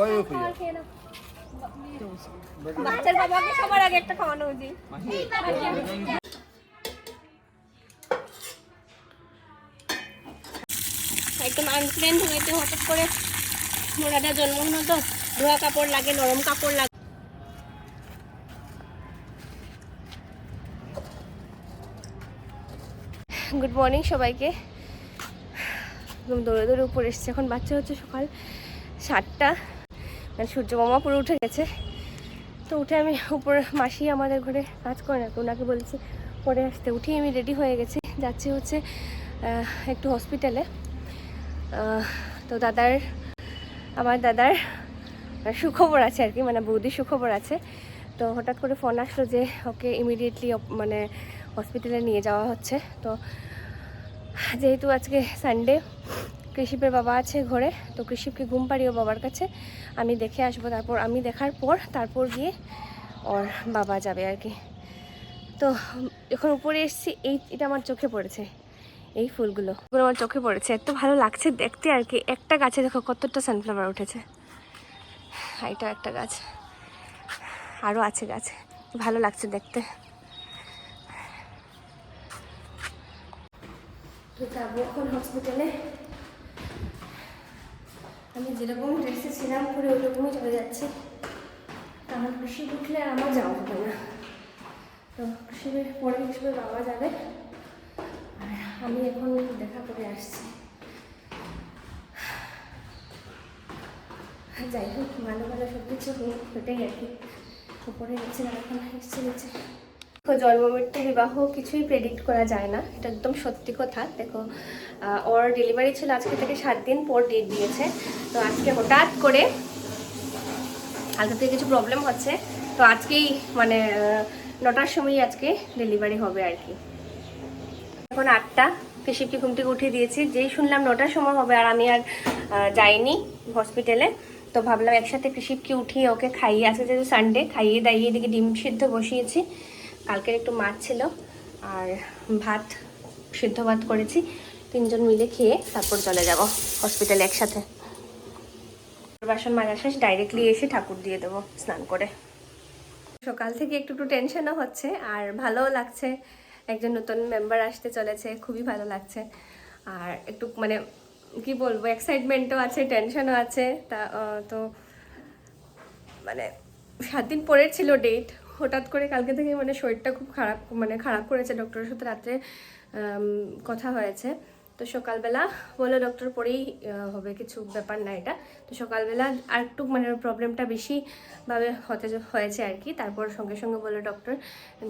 ওই বাচ্চার বাবাকে সবার আগে একটা খাওয়ানো একদম হয়েছে হঠাৎ করে মোরাটা জন্ম ধোয়া কাপড় লাগে, নরম কাপড় লাগে। গুড মর্নিং সবাইকে। একদম দৌড়ে দৌড়ে উপরে এসছে, এখন বাচ্চা হচ্ছে সকাল। সাতটা। মানে সূর্য মামা পুরো উঠে গেছে। তো উঠে আমি উপরে, মাসি আমাদের ঘরে কাজ করে না ওনাকে বলেছি, পরে আসতে। উঠেই আমি রেডি হয়ে গেছি। যাচ্ছি হচ্ছে একটু হসপিটালে তো দাদার, আমার দাদার সুখবর আছে আর কি মানে বৌদির সুখবর আছে। তো হঠাৎ করে ফোন আসলো যে, ওকে ইমিডিয়েটলি মানে হসপিটালে নিয়ে যাওয়া হচ্ছে। তো যেহেতু আজকে সানডে কৃষিপের বাবা আছে ঘরে, তো কৃষিপকে ঘুম পাড়িও বাবার কাছে আমি দেখে আসব। তারপর আমি দেখার পর, তারপর গিয়ে ওর বাবা যাবে আর কি। তো এখন উপরে এসেছি, এই এটা আমার চোখে পড়েছে, এই ফুলগুলো। এগুলো আমার চোখে পড়েছে, এত ভালো লাগছে দেখতে আর কি। একটা গাছে দেখো কতটা সানফ্লাওয়ার উঠেছে। এটা একটা গাছ আরও আছে গাছ, ভালো লাগছে দেখতে। তো যাব এখন হসপিটালে আমি যেরকম ড্রেসে ছিলাম পরে ওইরকমই চলে যাচ্ছি। আমার কৃষি উঠলে আর আমার যাওয়া হবে না। তো কৃষিবের পরে হিসেবে বাবা যাবে। আর আমি এখন দেখা করে আসছি। যাই হোক, ভালো ভালো সব কিছু হোক সেটাই আর কি। উপরে গেছে আর এখন এসছে নিচে। দেখো জন্ম মৃত্যু বিবাহ কিছুই প্রেডিক্ট করা যায় না। এটা একদম সত্যি কথা। দেখো ওর ডেলিভারি ছিল আজকে থেকে সাত দিন পর ডেট দিয়েছে। তো আজকে হঠাৎ করে কালকে থেকে কিছু প্রবলেম হচ্ছে। তো আজকেই মানে নটার সময় আজকে ডেলিভারি হবে আর কি। এখন আটটা কৃষিকে ঘুম থেকে উঠিয়ে দিয়েছি। যেই শুনলাম নটার সময় হবে আর আমি আর যাইনি হসপিটালে তো ভাবলাম একসাথে কৃষিপকে উঠিয়ে ওকে খাইয়ে, আজকে যেহেতু সানডে খাইয়ে দাইয়ে এদিকে ডিম সিদ্ধ বসিয়েছি। কালকের একটু মাছ ছিল আর ভাত, সিদ্ধ ভাত করেছি। তিনজন মিলে খেয়ে তারপর চলে যাব হসপিটালে একসাথে। বাসন মাজা শেষ ডাইরেক্টলি এসে ঠাকুর দিয়ে দেবো স্নান করে। সকাল থেকে একটু একটু টেনশনও হচ্ছে আর ভালোও লাগছে। একজন নতুন মেম্বার আসতে চলেছে, খুবই ভালো লাগছে। আর একটু মানে কি বলব এক্সাইটমেন্টও আছে টেনশনও আছে। তা তো মানে সাত দিন পরের ছিল ডেট হঠাৎ করে কালকে থেকে মানে শরীরটা খুব খারাপ মানে খারাপ করেছে ডক্টরের সাথে রাত্রে কথা হয়েছে। তো সকালবেলা বলল ডক্টর পরেই হবে কিছু ব্যাপার না এটা। তো সকালবেলা আর একটু মানে প্রবলেমটা বেশিভাবে হতে হয়েছে আর কি। তারপর সঙ্গে সঙ্গে বলল ডক্টর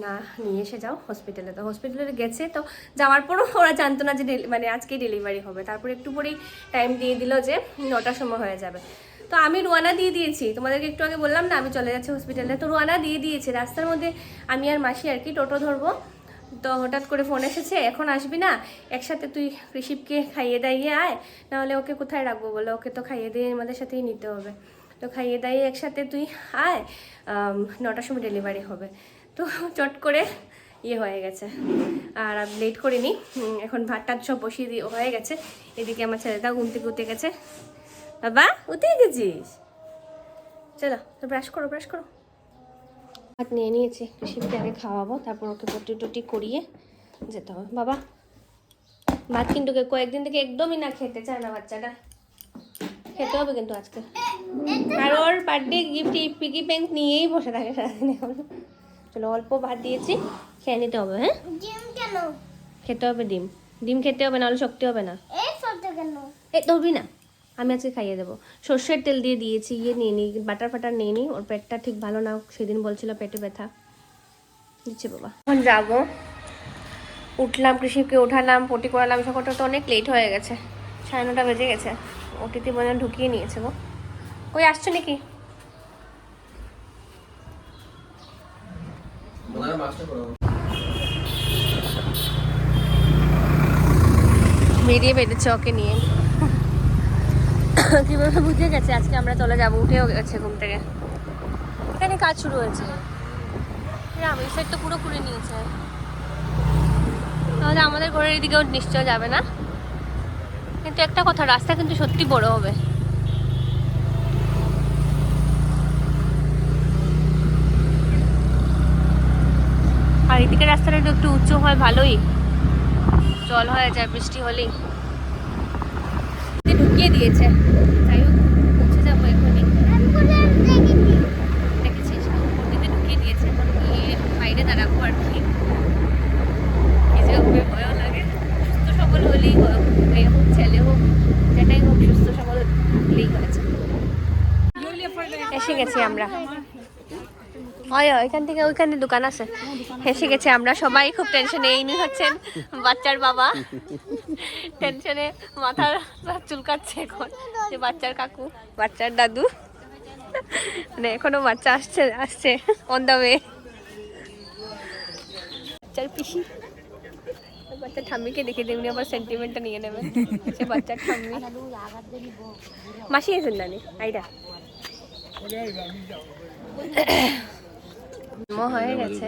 না, নিয়ে এসে যাও হসপিটালে তো হসপিটালে গেছে। তো যাওয়ার পরও ওরা জানতো না যে মানে আজকেই ডেলিভারি হবে। তারপর একটু পরেই টাইম দিয়ে দিল যে নটার সময় হয়ে যাবে। তো আমি রোয়ানা দিয়ে দিয়েছি। তোমাদেরকে একটু আগে বললাম না, আমি চলে যাচ্ছি হসপিটালে তো রোয়ানা দিয়ে দিয়েছি। রাস্তার মধ্যে আমি আর মাসি আর কি টোটো ধরবো। তো হঠাৎ করে ফোন এসেছে, এখন আসবি না? একসাথে তুই ঋষিপকে খাইয়ে দাইয়ে আয়, নাহলে ওকে কোথায় রাখব বলে? ওকে তো খাইয়ে দিয়ে আমাদের সাথেই নিতে হবে। তো খাইয়ে দাইয়ে একসাথে তুই আয় নটার সময় ডেলিভারি হবে। তো চট করে ইয়ে হয়ে গেছে। আর আমি লেট করিনি। এখন ভাত টাত সব বসিয়ে দিয়ে হয়ে গেছে। এদিকে আমার ছেলেটা ঘুম থেকে উঠে গেছে। বাবা উঠে গেছিস? চলো তো ব্রাশ করো ব্রাশ করো। ভাত নিয়ে নিয়েছি শিবকে আগে খাওয়াবো তারপর ওকে পটি টটি করিয়ে যেতে হবে। বাবা ভাত কিন্তু কয়েকদিন থেকে একদমই না খেতে চায় না বাচ্চাটা। খেতে হবে কিন্তু আজকে। আর ওর বার্থডে গিফট পিগি ব্যাংক নিয়েই বসে থাকে সারাদিন এখন। চলো অল্প ভাত দিয়েছি খেয়ে নিতে হবে হ্যাঁ? ডিম খেতে হবে ডিম। ডিম খেতে হবে নাহলে শক্তি হবে না। এই ফটো ধরবি না। আমি আজকে খাইয়ে দেবো। সর্ষের তেল দিয়ে দিয়েছি ইয়ে নিয়ে নিই বাটার ফাটার নিয়ে নিই ওর পেটটা ঠিক ভালো না সেদিন বলছিল পেটে ব্যথা। দিচ্ছে বাবা। এখন যাব। উঠলাম কৃষিকে উঠালাম পটি করালাম সকালটা তো অনেক লেট হয়ে গেছে। সাড়ে নটা বেজে গেছে। ওটিতে মনে হয় ঢুকিয়ে নিয়েছে গো। কই আসছো নাকি? বেরিয়ে বেরিয়েছে ওকে নিয়ে। কীভাবে বুঝে গেছে? আজকে আমরা চলে যাব উঠেও গেছে ঘুম থেকে। এখানে কাজ শুরু হয়েছে। রাম এই সাইড তো পুরো করে নিয়েছে। তাহলে আমাদের ঘরের এদিকেও নিশ্চয় যাবে না? কিন্তু একটা কথা, রাস্তা কিন্তু সত্যি বড় হবে। আর এদিকে রাস্তাটা একটু উঁচু হয়, ভালোই। জল হয়ে যায়, বৃষ্টি হলেই। ঢুকিয়ে দিয়েছে। যাই হোক, পৌঁছে যাব এখনই। দেখেছিস? নদীতে ঢুকিয়ে দিয়েছে। গিয়ে বাইরে দাঁড়াবো আর কি। ভয়ও লাগে। সুস্থ সবল হলেই হোক, ছেলে হোক, যেটাই হোক, সুস্থ সবল হয়েছে গেছি আমরা। হয় এখান থেকে ওইখানে দোকান আছে। গেছে আমরা। সবাই খুব টেনশনে ইনি হচ্ছেন বাচ্চার বাবা। টেনশনে মাথার চুলকাচ্ছে এখন। যে বাচ্চার কাকু। বাচ্চার দাদু। মানে এখনও বাচ্চা আসছে আসছে অন দ্য ওয়ে বাচ্চার পিসি। বাচ্চার ঠাম্মিকে দেখে তেমনি আবার সেন্টিমেন্টটা নিয়ে নেবেন সে বাচ্চার ঠাম্মি। মাসি এসেন নানি? আইডা। হয়ে গেছে।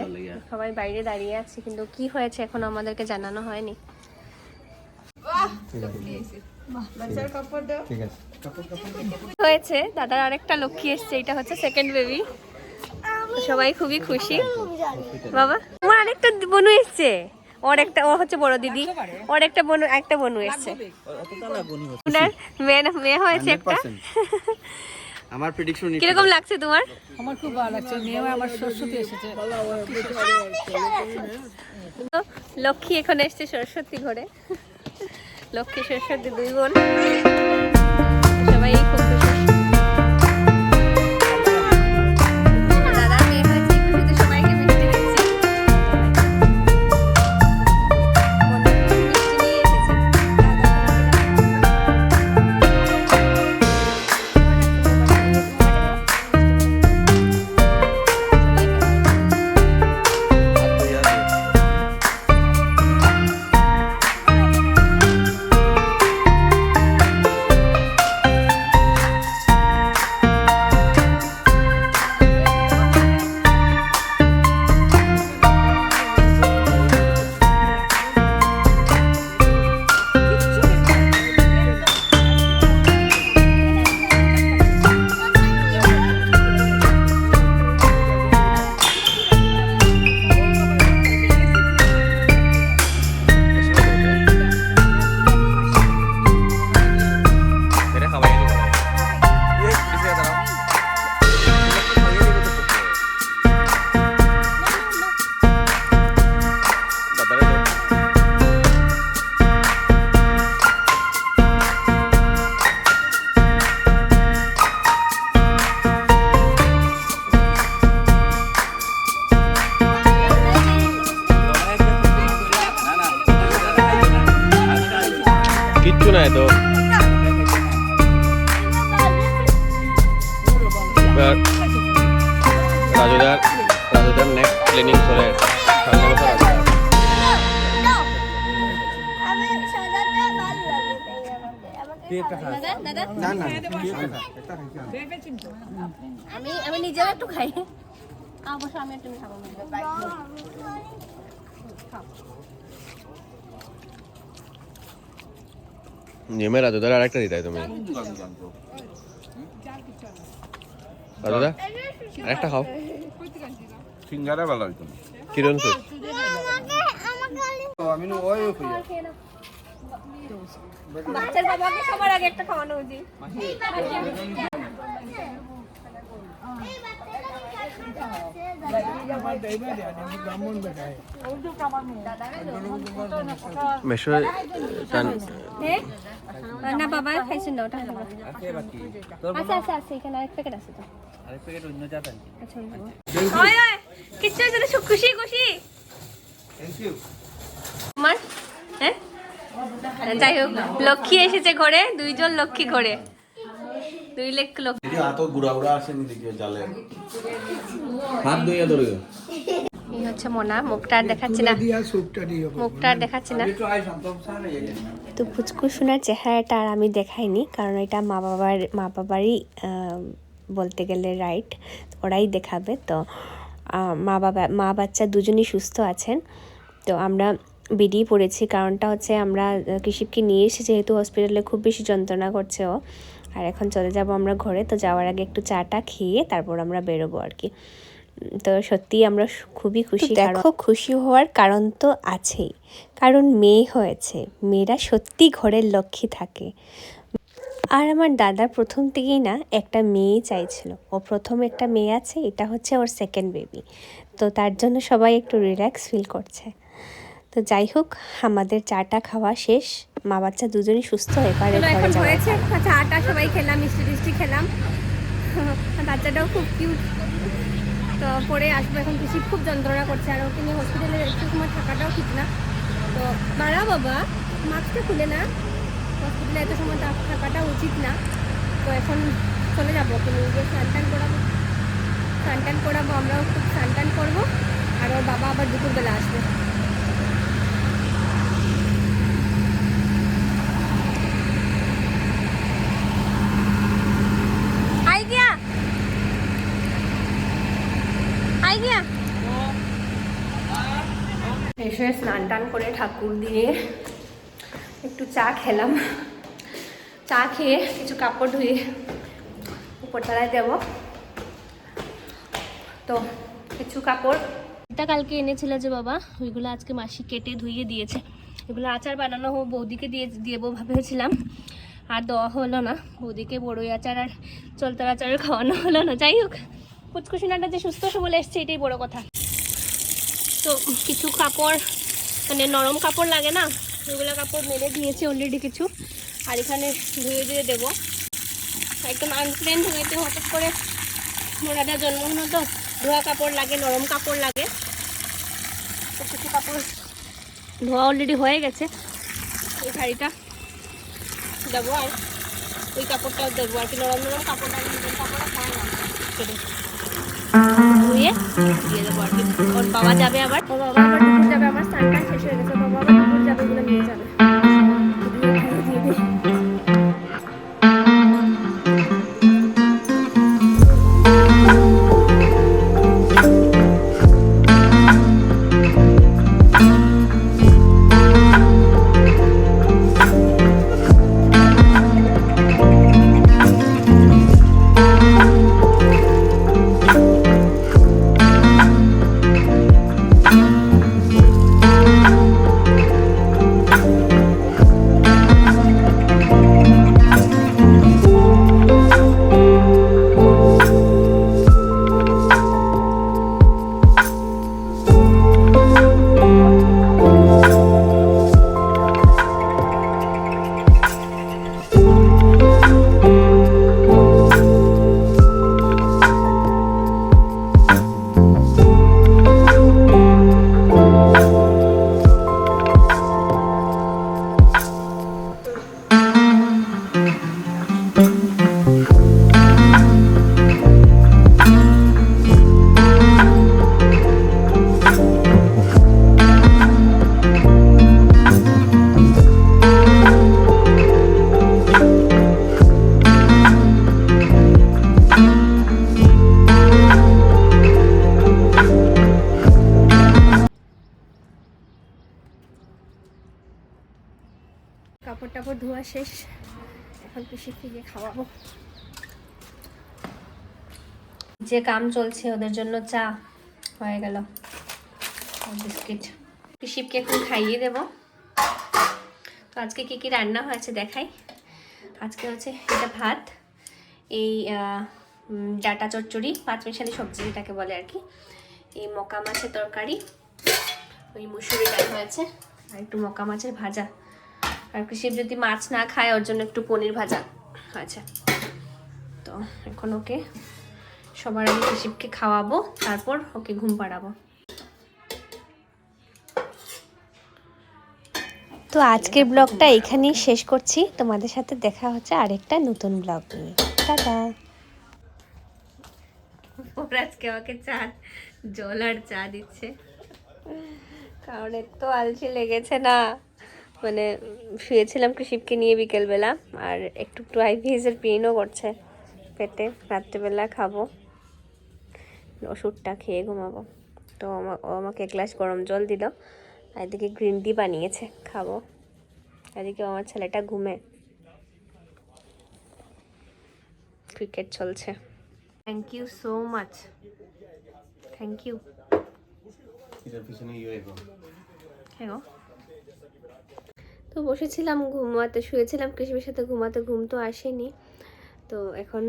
সবাই বাইরে দাঁড়িয়ে আছে, কিন্তু কি হয়েছে এখন আমাদেরকে জানানো হয়নি। হয়েছে দাদার আরেকটা লক্ষ্মী এসছে এটা হচ্ছে সেকেন্ড বেবি সবাই খুবই খুশি। বাবা তোমার আরেকটা বনু এসছে। ওর একটা ও হচ্ছে বড় দিদি। ওর একটা বনু একটা বনু এসছে। ওনার মেয়ে মেয়ে হয়েছে একটা। আমার প্রেডিকশন কীরকম লাগছে তোমার? আমার খুব ভালো লাগছে। মেয়েও আমার সরস্বতী এসেছে। লক্ষ্মী এখন এসছে সরস্বতী ঘরে। লক্ষ্মী শেষ দুই বোন। সবাই আমি আমি নিজেও একটু খাই। অবশ্য আমি একটু খাব নেমে রাজুদার আরেকটা দিতাই তুমি। রাজুদা আরেকটা খাও। সিঙ্গারা ভালো হইতো কিরণ আমি ওই বাচ্চার বাবাকে সবার আগে একটা খাওয়ানো উচিত? না বাবা খাইছেন না ওটা আচ্ছা আচ্ছা আচ্ছা এখানে আরেক প্যাকেট আছে তো। আচ্ছা ওই খাব। ওই, ওই, কিচ্ছু খুশি খুশি। আমার হ্যাঁ? যাই হোক লক্ষ্মী এসেছে ঘরে দুইজন লক্ষ্মী ঘরে। দুই লেখ লক্ষ্মী। এটি গুড়া গুড়া আসেনি দেখিও জালে হাত ধুইয়া ধরে। এই হচ্ছে মোনা মুখটা আর দেখাচ্ছি না। মুখটা আর দেখাচ্ছি না। তো সোনার চেহারাটা আর আমি দেখাইনি কারণ এটা মা বাবার মা বাবারই বলতে গেলে রাইট ওরাই দেখাবে। তো মা বাবা মা বাচ্চা দুজনই সুস্থ আছেন। তো আমরা বেরিয়ে পড়েছি। কারণটা হচ্ছে আমরা কৃষিপকে নিয়ে এসে যেহেতু হসপিটালে খুব বেশি যন্ত্রণা করছে ও। আর এখন চলে যাব আমরা ঘরে। তো যাওয়ার আগে একটু চাটা খেয়ে তারপর আমরা বেরোবো আর কি। তো সত্যি আমরা খুবই খুশি। দেখো খুশি হওয়ার কারণ তো আছেই। কারণ মেয়ে হয়েছে। মেয়েরা সত্যি ঘরের লক্ষ্মী থাকে। আর আমার দাদা প্রথম থেকেই না একটা মেয়ে চাইছিল। ও প্রথম একটা মেয়ে আছে এটা হচ্ছে ওর সেকেন্ড বেবি তো তার জন্য সবাই একটু রিল্যাক্স ফিল করছে। তো যাই হোক আমাদের চাটা খাওয়া শেষ। মা বাচ্চা দুজনই সুস্থ এবারে ঘরে এখন যাওয়া হয়েছে। চাটা সবাই খেলাম মিষ্টি টিষ্টি খেলাম। বাচ্চাটাও খুব কিউট তো পরে আসব এখন পিসি খুব যন্ত্রণা করছে আর ওকে নিয়ে হসপিটালে একটু সময় থাকাটাও ঠিক না। তো বাড়া বাবা মাস্কটা খুলে না। হসপিটালে এত সময় থাকাটা উচিত না। তো এখন চলে যাব ওকে নিয়ে গিয়ে স্নান টান করাবো। স্নান টান করাবো আমরাও খুব স্নান টান করব। আর ওর বাবা আবার দুপুরবেলা আসবে আই গিয়া আই গিয়া এসে স্নান টান করে ঠাকুর দিয়ে একটু চা খেলাম। চা খেয়ে কিছু কাপড় ধুয়ে উপরতলায় দেব তো কিছু কাপড়। এটা কালকে এনেছিল যে বাবা, ওইগুলো আজকে মাসি কেটে ধুইয়ে দিয়েছে। এগুলো আচার বানানো বৌদিকে দিয়ে দেবো ভেবেছিলাম। আর দেওয়া হলো না, বৌদিকে বড়ই আচার আর চলতার আচার খাওয়ানো হলো না। যাই হোক, পুচকুসিনাটা যে সুস্থ সবল এসছে, এটাই বড় কথা। তো কিছু কাপড় মানে নরম কাপড় লাগে না ওগুলো কাপড় মেলে দিয়েছি অলরেডি কিছু। আর এখানে ধুয়ে ধুয়ে দেবো। একদম আনক্লিন হয়েছে হঠাৎ করে মোরাটা জন্ম হলো তো, ধোয়া কাপড় লাগে, নরম কাপড় লাগে। তো কিছু কাপড় ধোয়া অলরেডি হয়ে গেছে। ওই শাড়িটা দেবো আর ওই কাপড়টাও দেবো। আর কি নরম নরম কাপড়টা নরম কাপড়টা হয় না। ধুয়ে দিয়ে দেবো আর কি। ওর বাবা যাবে আবার। ওর বাবা, আবার যাবে, আমার স্নান শেষ হয়ে গেছে বাবা আবার যাবে বলে নিয়ে যাবে। ধোয়া শেষ। এখন পিসিকে গিয়ে খাওয়াবো। যে কাম চলছে ওদের জন্য চা হয়ে গেল। বিস্কিট। পিসিপকে এখন খাইয়ে দেব। তো আজকে কি কি রান্না হয়েছে দেখাই। আজকে হচ্ছে এটা ভাত, এই ডাটা চচ্চড়ি, পাঁচ মিশালি সবজি যেটাকে বলে আর কি। এই মকা মাছের তরকারি, ওই মুসুরি ডাল হয়েছে, আর একটু মকা মাছের ভাজা। আর কৃষিপ যদি মাছ না খায় ওর জন্য একটু পনির ভাজা আছে তো এখন ওকে সবার আগে কৃষিপকে খাওয়াবো তারপর ওকে ঘুম পাড়াবো। তো আজকের ব্লগটা এখানেই শেষ করছি। তোমাদের সাথে দেখা হচ্ছে আরেকটা নতুন ব্লগ নিয়ে। টাটা! ওর আজকে আমাকে চা জল আর চা দিচ্ছে। কারণ এত আলসি লেগেছে না। মানে শুয়েছিলাম কৃষিপকে নিয়ে বিকেলবেলা আর একটু একটু আইভিএসের পেনও করছে পেটে। রাত্রেবেলা খাব ওষুধটা খেয়ে ঘুমাবো। তো ও আমাকে এক গ্লাস গরম জল দিল আর এদিকে গ্রিন টি বানিয়েছে খাব। এদিকে আমার ছেলেটা ঘুমে। ক্রিকেট চলছে। Thank you so much thank you এটার পিছনে হ্যাঁ। তো বসেছিলাম, ঘুমাতে শুয়েছিলাম কৃষিবের সাথে ঘুমাতে ঘুম তো আসেনি। তো এখন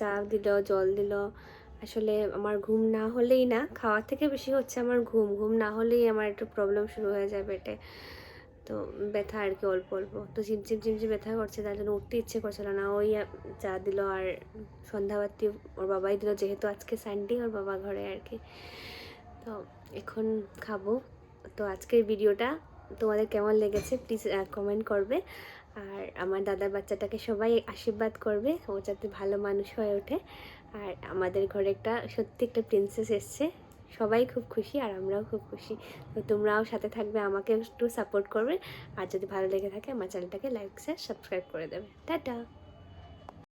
চা দিল, জল দিল। আসলে আমার ঘুম না হলেই না, খাওয়ার থেকে বেশি হচ্ছে আমার ঘুম। ঘুম না হলেই আমার একটু প্রবলেম শুরু হয়ে যায় পেটে। তো ব্যথা আর কি অল্প অল্প। তো ঝিমঝিম ঝিমঝিম ব্যথা করছে, তার জন্য উঠতে ইচ্ছে করছিল না। ওই চা দিল আর সন্ধ্যাবাতি ওর বাবাই দিল, যেহেতু আজকে সানডে ওর বাবা ঘরে আর কি। তো এখন খাব। তো আজকের ভিডিওটা তোমাদের কেমন লেগেছে প্লিজ কমেন্ট করবে। আর আমার দাদার বাচ্চাটাকে সবাই আশীর্বাদ করবে, ও যাতে ভালো মানুষ হয়ে ওঠে। আর আমাদের ঘরে একটা, সত্যি একটা প্রিন্সেস এসছে। সবাই খুব খুশি আর আমরাও খুব খুশি। তো তোমরাও সাথে থাকবে আমাকে একটু সাপোর্ট করবে। আর যদি ভালো লেগে থাকে, আমার চ্যানেলটাকে লাইক শেয়ার সাবস্ক্রাইব করে দেবে। টাটা!